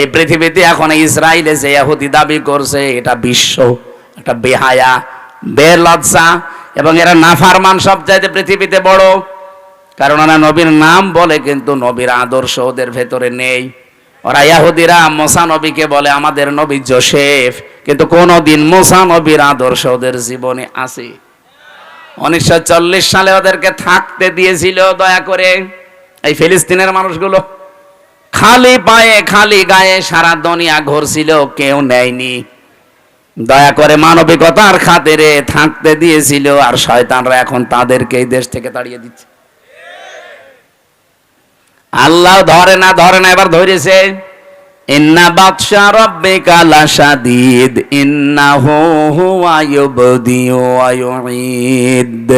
এই পৃথিবীতে এখন ইসরায়েলে যে ইহুদি দাবি করছে, এটা বিশ্ব, একটা বেহায়া, বেলজ্জা, এবং এরা নাফারমান সব চাইতে পৃথিবীতে বড়। কারণ ওরা নবীর নাম বলে, কিন্তু নবীর আদর্শ ওদের ভেতরে নেই। ওরা ইয়াহুদিরা মোসা নবীকে বলে, আমাদের নবী জোসেফ। কিন্তু কোনোদিন মোসা নবীর আদর্শ ওদের জীবনে আছে উনিশশো চল্লিশ সালে ওদেরকে থাকতে দিয়েছিল, দয়া করে। এই ফিলিস্তিনের মানুষগুলো খালি পায়ে, খালি গায়ে সারা দুনিয়া ঘুরছিল, কেউ নেয়নি। দয়া করে মানবিকতার খাতিরে থাকতে দিয়েছিল, আর শয়তানরা এখন তাদেরকে এই দেশ থেকে তাড়িয়ে দিচ্ছে। আল্লাহ ধরে না ধরে না, এবার ধরেছে, ইন্না বাদশা রব্বিকা লাশাদীদ, ইন্নাহু হুয়া ইউবদি ওয়া ইউঈদ।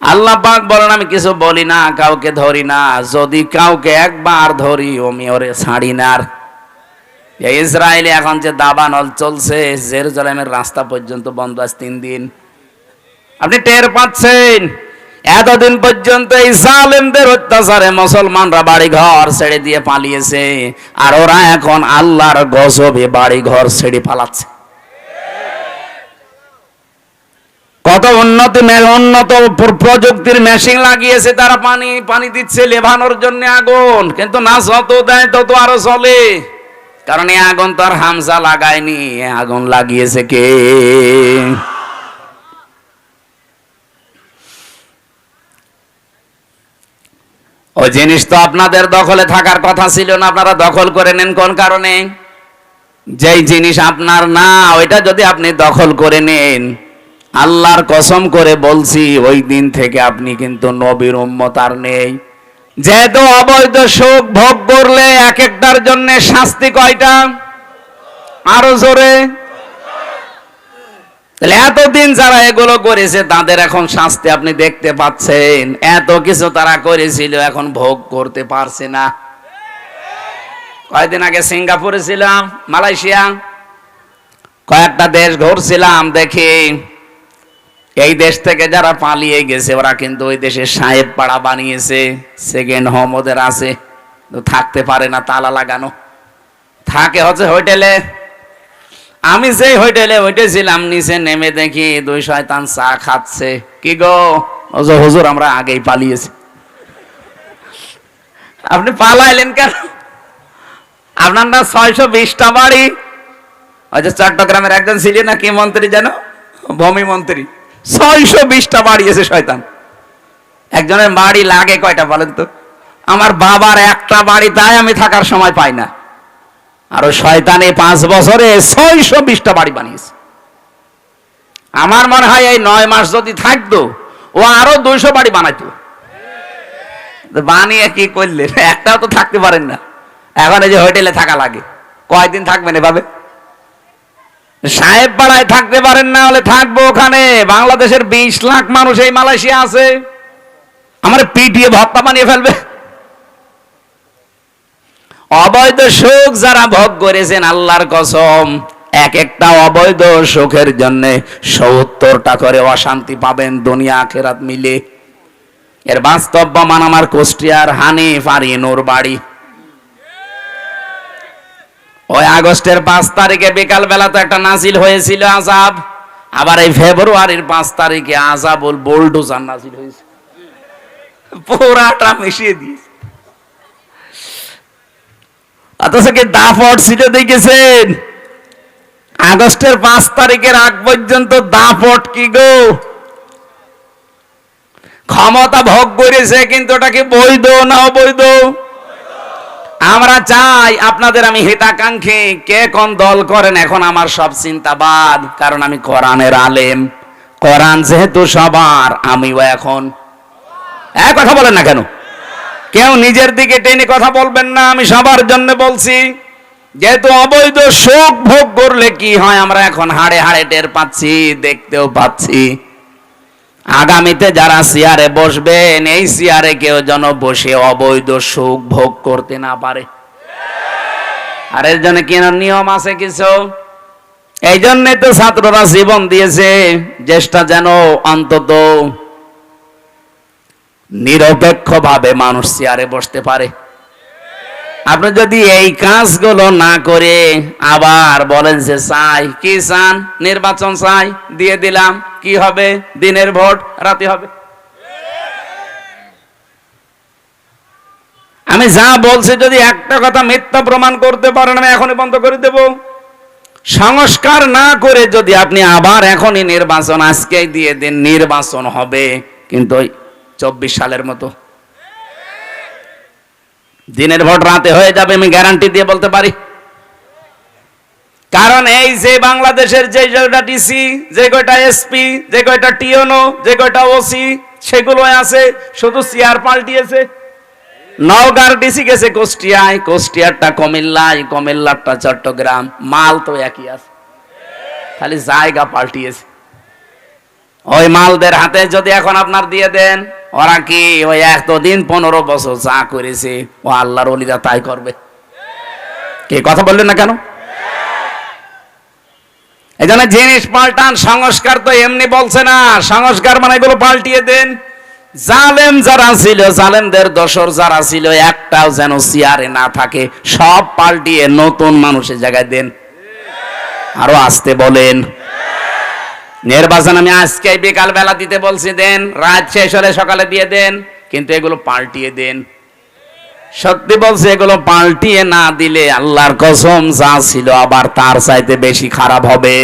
আল্লাহ পাক বলেন, আমি কিছু বলি না, কাউকে ধরি না। যদি কাউকে একবার ধরি, আমি ওরে ছাড়ি না। আর ইসরায়েলে এখন যে দাবানল চলছে, জেরুজালেমের রাস্তা পর্যন্ত বন্ধ আছে তিন দিন। আপনি টের পাচ্ছেন, এতদিন পর্যন্ত এই জালেমদের অত্যাচারে মুসলমানরা বাড়ি ঘর ছেড়ে দিয়ে পালিয়েছে, আর ওরা এখন আল্লাহর গজবে বাড়ি ঘর ছেড়ে পালাচ্ছে। কত উন্নত উন্নত প্রযুক্তির মেশিন লাগিয়েছে, তারা পানি পানি দিচ্ছে লেভানোর জন্য আগুন। কিন্তু না যত দেয়, তত আরও চলে। কারণ এই আগুন তো আর হামসা লাগায়নি আগুন লাগিয়েছে কে? ওই জিনিস তো আপনাদের দখলে থাকার কথা ছিল না, আপনারা দখল করে নেন কোন কারণে? যেই জিনিস আপনার না, ওইটা যদি আপনি দখল করে নেন আল্লাহর কসম করে বলছি, ওই দিন থেকে আপনি কিন্তু নবীর উম্মত আর নেই। যেহেতু অবৈধ সুখ ভোগ করলে এক একটার জন্য শাস্তি কয়টা? আরও জোরে। এতদিন যারা এগুলো করেছে, তাদের এখন শাস্তি আপনি দেখতে পাচ্ছেন। এত কিছু তারা করেছিল, এখন ভোগ করতে পারছে না। কয়েকদিন আগে সিঙ্গাপুরে ছিলাম, মালয়েশিয়া। কয়েকটা দেশ ঘুরছিলাম, দেখি। এই দেশ থেকে যারা পালিয়ে গেছে, ওরা কিন্তু ওই দেশে সাহেব পাড়া বানিয়েছে সেকেন্ড হোম ওদের আছে। থাকতে পারে না তালা লাগানো। থাকে হচ্ছে হোটেলে। আমি সেই হোটেলে উঠেছিলাম নিচে নেমে দেখি দুই শয়তান চা খাচ্ছে। কি গো? হুজুর, আমরা আগেই পালিয়েছি। আপনি পালাইলেন কেন? আপনার না ছয়শো বিশটা বাড়ি? ওই যে চট্টগ্রামের একজন ছিলেন না কি মন্ত্রী যেন? ভূমি মন্ত্রী। ছয়শো বিশটা বাড়ি আছে, শয়তান। একজনের বাড়ি লাগে কয়টা বলেন তো? আমার বাবার একটা বাড়ি তাই আমি থাকার সময় পাই না। আর শয়তানে পাঁচ বছরে ছয়শো বিশটা বাড়ি বানিয়েছে। আমার মনে হয় এই নয় মাস যদি থাকতো, ও আরও দুইশো বাড়ি বানাইতো। বানিয়ে কি করলে একটাও তো থাকতে পারেন না। এখন এই যে হোটেলে থাকা লাগে। কয়দিন থাকবেন এভাবে? সাহেব পাড়ায় থাকতে পারেন না, হলে থাকব ওখানে। বাংলাদেশের বিশ লাখ মানুষ এই মালয়েশিয়া আছে। আমার পিটিয়ে ভত্তা বানিয়ে ফেলবে। অবৈধ সুখ যারা ভোগ করেছেন, আল্লাহর কসম, এক একটা অবৈধ সুখের জন্য সত্তরটা করে অশান্তি পাবেন দুনিয়া আখেরাত মিলে। এর বাস্তব প্রমাণ আমার কুষ্টিয়ার হানিফ আর ইনুর বাড়ি ওই আগস্টের পাঁচ তারিখে বিকাল বেলা তো একটা নাজিল হয়েছিল আজাব আবার এই ফেব্রুয়ারির পাঁচ তারিখে আজাবুল বোল্ডোজার নাজিল হয়েছে। পুরাটা মিশিয়ে দিয়েছে। অথচ কি দাপট ছিল দেখেছেন? আগস্টের পাঁচ তারিখের আগ পর্যন্ত দাপট কি গো? ক্ষমতা ভোগ করেছে কিন্তু ওটা কি বৈধ না অবৈধ? আমরা চাই আপনাদের আমি হিতাকাঙ্ক্ষী। কে কোন দল করেন? এখন আমার সব চিন্তাবাদ, কারণ আমি কোরআনের আলেম। কোরআন যেহেতু সবার, আমিও এখন। এক কথা বলেন না কেন? কেউ নিজের দিকে টেনে কথা বলবেন না, আমি সবার জন্য বলছি। যেহেতু অবৈধ শোক ভোগ করলে কি হয়, আমরা এখন হাড়ে হাড়ে টের পাচ্ছি, দেখতেও পাচ্ছি। আগামীতে যারা চেয়ারে বসবেন এই চেয়ারে কেউ যেন বসে অবৈধ সুখ ভোগ করতে না পারে। আর এর জন্য কি নিয়ম আছে কিছু? এই জন্যে তো ছাত্ররা জীবন দিয়েছে, চেষ্টা যেন অন্তত নিরপেক্ষভাবে মানুষ চেয়ারে বসতে পারে। আপনি যদি এই কাজগুলো না করে আবার বলেন যে, চাই। কি চান? নির্বাচন চাই, দিয়ে দিলাম। কি হবে? দিনের ভোট, রাতে হবে। আমি যা বলছি যদি একটা কথা মিথ্যা প্রমাণ করতে পারেন, আমি এখনই বন্ধ করে দেব। সংস্কার না করে যদি আপনি আবার এখনই নির্বাচন, আজকেই দিয়ে দিন, নির্বাচন হবে। কিন্তু চব্বিশ সালের মতো দিনের ভোট রাতে হয়ে যাবে, আমি গ্যারান্টি দিয়ে বলতে পারি। কারণ এই যে বাংলাদেশের যে কয়টা টিসি যে কয়টা এসপি যে কয়টা টিওনো যে কয়টা ওসি সেগুলো আছে, শুধু চেয়ার পাল্টিয়েছে। নওগাঁর ডিসি গেছে কুষ্টিয়ায়, কুষ্টিয়ারটা কমিল্লায়, কুমিল্লারটা চট্টগ্রাম, মাল তো একই আছে। খালি জায়গা পাল্টিয়েছে। ওই মালদের হাতে যদি এখন আপনার দিয়ে দেন, ওরা কি ওই এতদিন পনেরো বছর যা করেছে, ও আল্লাহর অলিরা তাই করবে? কে কথা বললেন না কেন? এই জন্য জিনিস পাল্টান, সংস্কার তো এমনি বলছে না। সংস্কার মানে এগুলো পাল্টিয়ে দেন। জালেম যারা ছিল, জালেমদের দোসর যারা ছিল, একটাও যেন চেয়ারে না থাকে, সব পাল্টিয়ে নতুন মানুষের জায়গায় দেন। আরও আসতে বলেন। নির্বাচন আমি আজকে বিকাল বেলা দিতে বলছি, দেন রাত শেষ হলে সকালে দিয়ে দেন, কিন্তু এগুলো পাল্টিয়ে দেন। সত্যি বলছে, এগুলো পাল্টিয়ে না দিলে আল্লাহর কসম যা ছিল আবার তার চাইতে বেশি খারাপ হবে।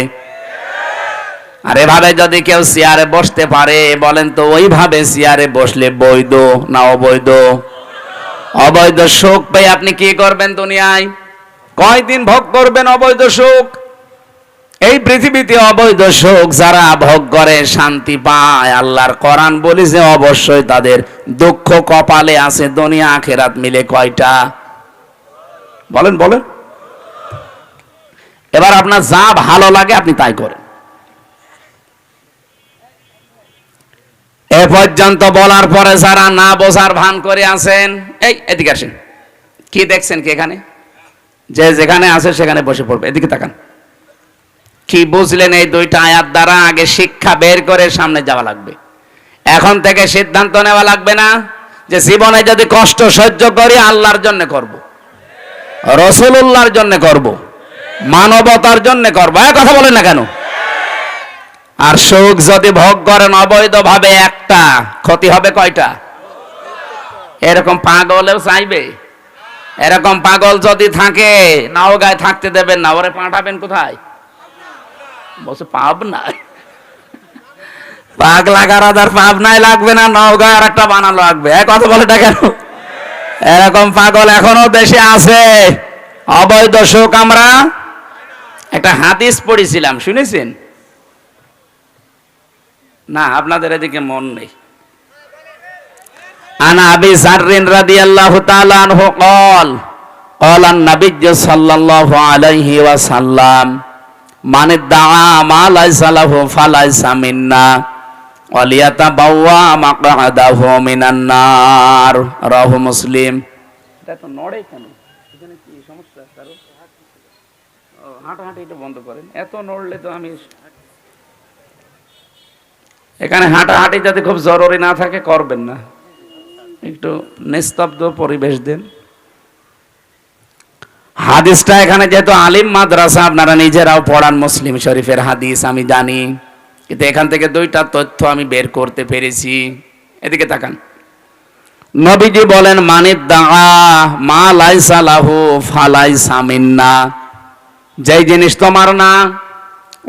আর এভাবে যদি কেউ চেয়ারে বসতে পারে, বলেন তো ওইভাবে চেয়ারে বসলে বৈধ না অবৈধ? অবৈধ সুখ পেয়ে আপনি কি করবেন দুনিয়ায়? কয়দিন ভোগ করবেন অবৈধ সুখ? এই পৃথিবীতে অবৈধ সুখ যারা ভোগ করে, শান্তি পায়। আল্লাহর কোরআন বলি যে, অবশ্যই তাদের দুঃখ কপালে আছে, দুনিয়া আখেরাত মিলে কয়টা? বলেন বলেন। এবার আপনার যা ভালো লাগে আপনি তাই করেন। এ পর্যন্ত বলার পরে যারা না বোঝার ভান করে আছেন, এই, এদিকে আসেন। কি দেখছেন কি এখানে? যে যেখানে আছে সেখানে বসে পড়বে, এদিকে তাকান। কি বুঝলেন এই দুইটা আয়াত দ্বারা? আগে শিক্ষা বের করে সামনে যাওয়া লাগবে। এখন থেকে সিদ্ধান্ত নেওয়া লাগবে না যে জীবনে যদি কষ্ট সহ্য করি, আল্লাহর জন্য করব। রসুল্লাহর জন্য করব। মানবতার জন্য করব। কথা বলেন না কেন? আর সুখ যদি ভোগ করেন, অবৈধভাবে একটা, ক্ষতি হবে কয়টা? এরকম পাগলেও চাইবে। এরকম পাগল যদি থাকে, নাও গায়ে থাকতে দেবেন না। ওরে পাঠাবেন কোথায়? বলছে পাব না পাগলা গারাদার পাব নাই লাগবে না নওগাঁ আর একটা বানানো লাগবে এক কথা বলে কেন এরকম পাগল এখনো দেশে আছে অবৈধ শোক আমরা একটা হাদিস পড়েছিলাম শুনেছেন না আপনাদের এদিকে মন নেই আনা আবি জাররিন রাদিয়াল্লাহু তাআলা আনহু قال قال النبي صلى الله عليه وسلم মানে অলিয়াতা মুসলিম। এটা তো নড়ে কেন? এখানে কি সমস্যা কারও? হাঁটাহাঁটি বন্ধ এত নড়লে তো আমি এখানে হাঁটাহাঁটি যাতে খুব জরুরি না থাকে, করবেন না। একটু নিস্তব্ধ পরিবেশ দেন। হাদিসটা এখানে যেহেতু আলিম মাদ্রাসা, আপনারা নিজেরাও পড়ান মুসলিম শরীফের হাদিস, আমি জানি। কিন্তু এখান থেকে দুইটা তথ্য আমি বের করতে পেরেছি। এদিকে তাকান। নবীজি বলেন, মানিদ দাগা মা লাইসা লাহু ফালাইসা মিন্না। যেই জিনিস তোমার না,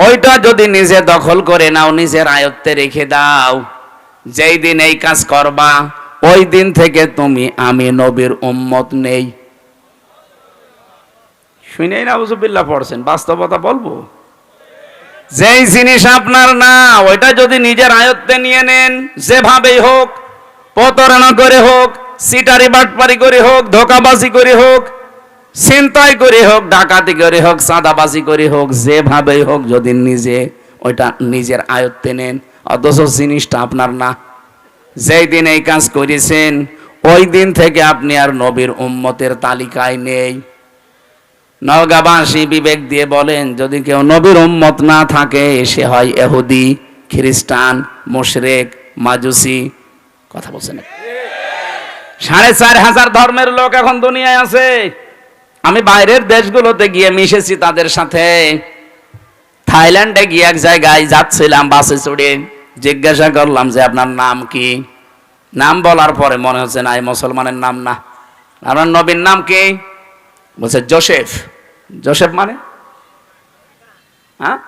ওইটা যদি নিজে দখল করে নাও, নিজের আয়ত্তে রেখে দাও। যেই দিন এই কাজ করবা, ওই দিন থেকে তুমি আমি নবীর উম্মত নেই। শুনেই না বুজুবিল্লাহ পড়ছেন, বাস্তবতা বলব? যেই জিনিস আপনার না, ওইটা যদি নিজের আয়ত্তে নিয়ে নেন, যেভাবেই হোক, প্রতারণা করে হোক, সিটারি বাটপারি করে হোক, ধোকাবাজি করে হোক, ছিনতাই করে হোক, ডাকাতি করে হোক, চাঁদাবাজি করে হোক, যেভাবেই হোক, যদি নিজে ওইটা নিজের আয়ত্তে নেন, অথচ জিনিসটা আপনার না। যেই দিন এই কাজ করেছেন, ওই দিন থেকে আপনি আর নবীর উম্মতের তালিকায় নেই। নওগাঁবাসী বিবেক দিয়ে বলেন, যদি কেউ নবীর উম্মত না থাকে, সে হয় এহুদি, খ্রিস্টান, মুশরেক, মাজুসি। কথা বলছেন। সাড়ে চার হাজার ধর্মের লোক এখন দুনিয়ায় আছে। আমি বাইরের দেশগুলোতে গিয়ে মিশেছি তাদের সাথে। থাইল্যান্ডে গিয়ে এক জায়গায় যাচ্ছিলাম বাসে চড়ে। জিজ্ঞাসা করলাম যে, আপনার নাম কি? নাম বলার পরে মনে হচ্ছে না, এই মুসলমানের নাম না। আপনার নবীর নাম কি? বলছে, জোসেফ। জোসেফ মানে? হ্যাঁ?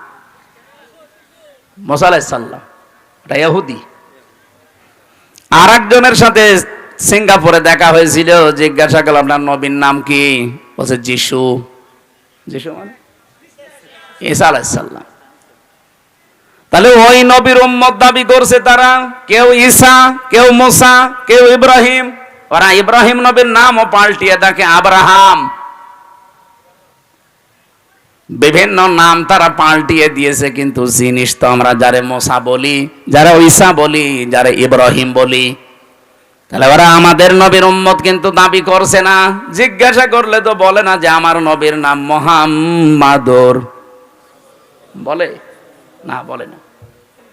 এটা ইহুদি। আর একজনের সাথে সিঙ্গাপুরে দেখা হয়েছিল, জিজ্ঞাসা করলাম আপনার নবীর নাম কি? বলছে, যিশু। যিশু মানে? ঈসা আলাইসাল্লাম তাহলে ওই নবীর উম্মত দাবি করছে তারা, কেউ ঈসা, কেউ মোসা, কেউ ইব্রাহিম। ওরা ইব্রাহিম নবীর নামও পাল্টিয়ে দেখে, আব্রাহাম। বিভিন্ন নাম তারা পাল্টিয়ে দিয়েছে, কিন্তু জিনিস তো আমরা যারে মোসা বলি, যারা ঈসা বলি, যারা ইব্রাহিম বলি। তাহলে ওরা আমাদের নবীর উম্মত কিন্তু দাবি করছে না। জিজ্ঞাসা করলে তো বলে না যে আমার নবীর নাম মোহাম্মাদর। বলে? না বলে না।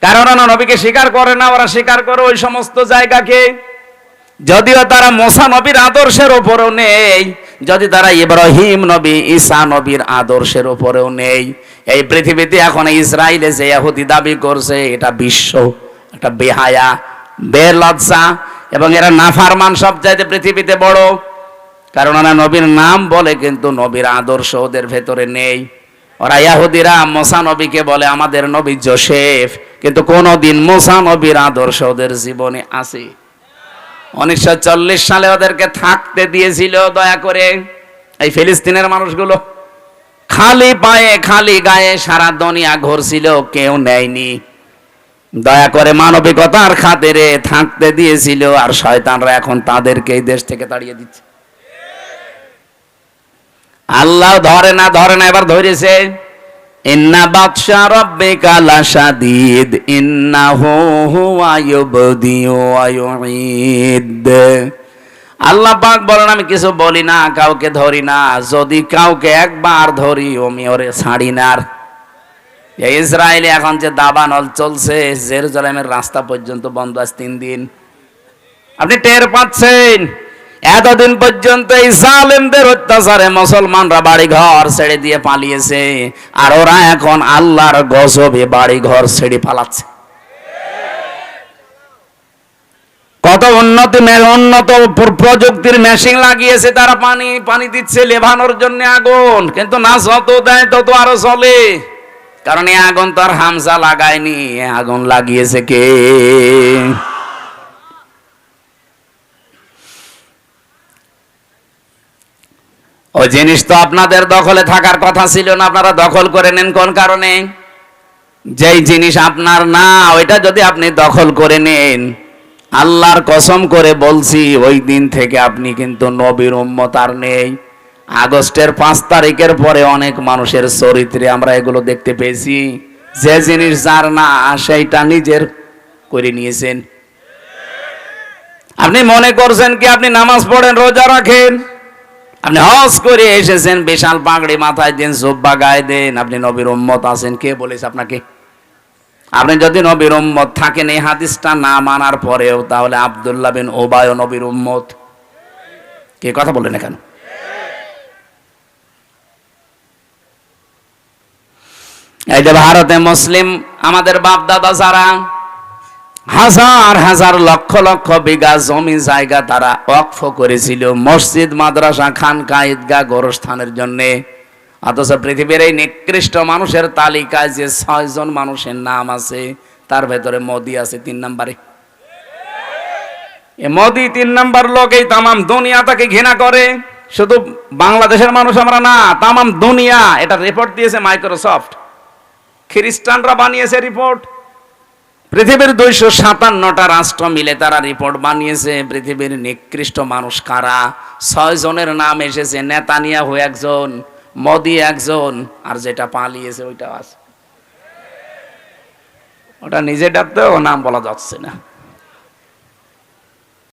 কারণ ওরা নবীকে স্বীকার করে না, ওরা স্বীকার করে ওই সমস্ত জায়গাকে। যদিও তারা মোসা নবীর আদর্শের ওপরও নেই যদি তারা ইব্রাহিম নবী, ঈসা নবীর আদর্শের উপরেও নেই, এই পৃথিবীতে এখন ইসরায়েলে যে ইহুদি দাবি করছে, এটা বিশ্ব, একটা বেহায়া, বেলজ্জা, এবং এরা নাফারমান সব চাইতে পৃথিবীতে বড়। কারণ ওরা নবীর নাম বলে কিন্তু নবীর আদর্শ ওদের ভেতরে নেই। ওরা ইয়াহুদিরা মোসা নবীকে বলে আমাদের নবী জোসেফ, কিন্তু কোনোদিন মোসা নবীর আদর্শ ওদের জীবনে আছে উনিশশো চল্লিশ সালে ওদেরকে থাকতে দিয়েছিল, দয়া করে এই ফিলিস্তিনের মানুষগুলো। খালি পায়ে, খালি গায়ে সারা দুনিয়া ঘুরছিল, কেউ নেয়নি। দয়া করে মানবিকতার খাতিরে থাকতে দিয়েছিল, আর শয়তানরা এখন তাদেরকে এই দেশ থেকে তাড়িয়ে দিচ্ছে। আল্লাহ ধরে না ধরে না, এবার ধরেছে। ইন্না বাদশা রাব্বিকা লাশাদীদ ইন্নাহু হুয়া ইউবদি ওয়া ইউঈদ আল্লাহ পাক বলেন, আমি কিছু বলি না, কাউকে ধরি না, যদি কাউকে একবার ধরি, আমি ওরে ছাড়ি না। আর ইসরায়েলে এখন যে দাবানল চলছে, জেরুজালেমের রাস্তা পর্যন্ত বন্ধ আছে তিন দিন। আপনি টের পাচ্ছেন এতদিন পর্যন্ত এই জালেমদের অত্যাচারে মুসলমানরা বাড়ি ঘর ছেড়ে দিয়ে পালিয়েছে, আর ওরা এখন আল্লাহর গজবে বাড়ি ঘর ছেড়ে পালাচ্ছে। কত উন্নতি উন্নত প্রযুক্তির মেশিন লাগিয়েছে তারা পানি পানি দিচ্ছে লেভানোর জন্য আগুন, কিন্তু না যত দেয় তত আরও চলে। কারণ এই আগুন তো আর হামসা লাগায়নি আগুন লাগিয়েছে কে? ওই জিনিস তো আপনাদের দখলে থাকার কথা ছিল না, আপনারা দখল করে নেন কোন কারণে? যেই জিনিস আপনার না, ওইটা যদি আপনি দখল করে নেন, আল্লাহর কসম করে বলছি, ওই দিন থেকে আপনি কিন্তু নবীর উম্মত আর নেই। আগস্টের পাঁচ তারিখের পরে অনেক মানুষের চরিত্রে আমরা এগুলো দেখতে পেয়েছি। যে জিনিস যার না, সেইটা নিজের করে নিয়েছেন। আপনি মনে করছেন কি আপনি নামাজ পড়েন, রোজা রাখেন? আপনি হজ করে এসেছেন, বিশাল পাগড়ি মাথায় দেন, জোব্বা গায়ে দেন, আপনি নবীর উম্মত আছেন, কে বলেছে আপনাকে? আপনি যদি নবীর উম্মত থাকেন, এই হাদিসটা না মানার পরেও তাহলে আব্দুল্লাহ বিন ওবায় নবীর উম্মত। কে কথা বললেন কেন? এই যে ভারতে মুসলিম, আমাদের বাপ দাদা যারা হাজার হাজার লক্ষ লক্ষ বিঘা জমি জায়গা তারা অক্ফ করেছিল। মসজিদ, মাদ্রাসা, খানকা, ঈদগাহ, গোরস্থানের জন্য। অথচ পৃথিবীর এই নিকৃষ্ট মানুষের তালিকায় যে ছয়জন মানুষের নাম আছে, তার ভেতরে মোদি আছে তিন নম্বরে। এ মোদি তিন নম্বর লোক এই তামাম দুনিয়া তাকে ঘৃণা করে। শুধু বাংলাদেশের মানুষ আমরা না, তামাম দুনিয়া, এটা রিপোর্ট দিয়েছে মাইক্রোসফট খ্রিস্টানরা বানিয়েছে রিপোর্ট পৃথিবীর দুইশো সাতান্নটা রাষ্ট্র মিলে তারা রিপোর্ট বানিয়েছে। পৃথিবীর নিকৃষ্ট মানুষ কারা? ছয় জনের নাম এসেছে, নেতানিয়াহু একজন, মোদি একজন, আর যেটা পালিয়েছে ওইটা আছে। ওটা নিজে ডাকতেও নাম বলা যাচ্ছে না।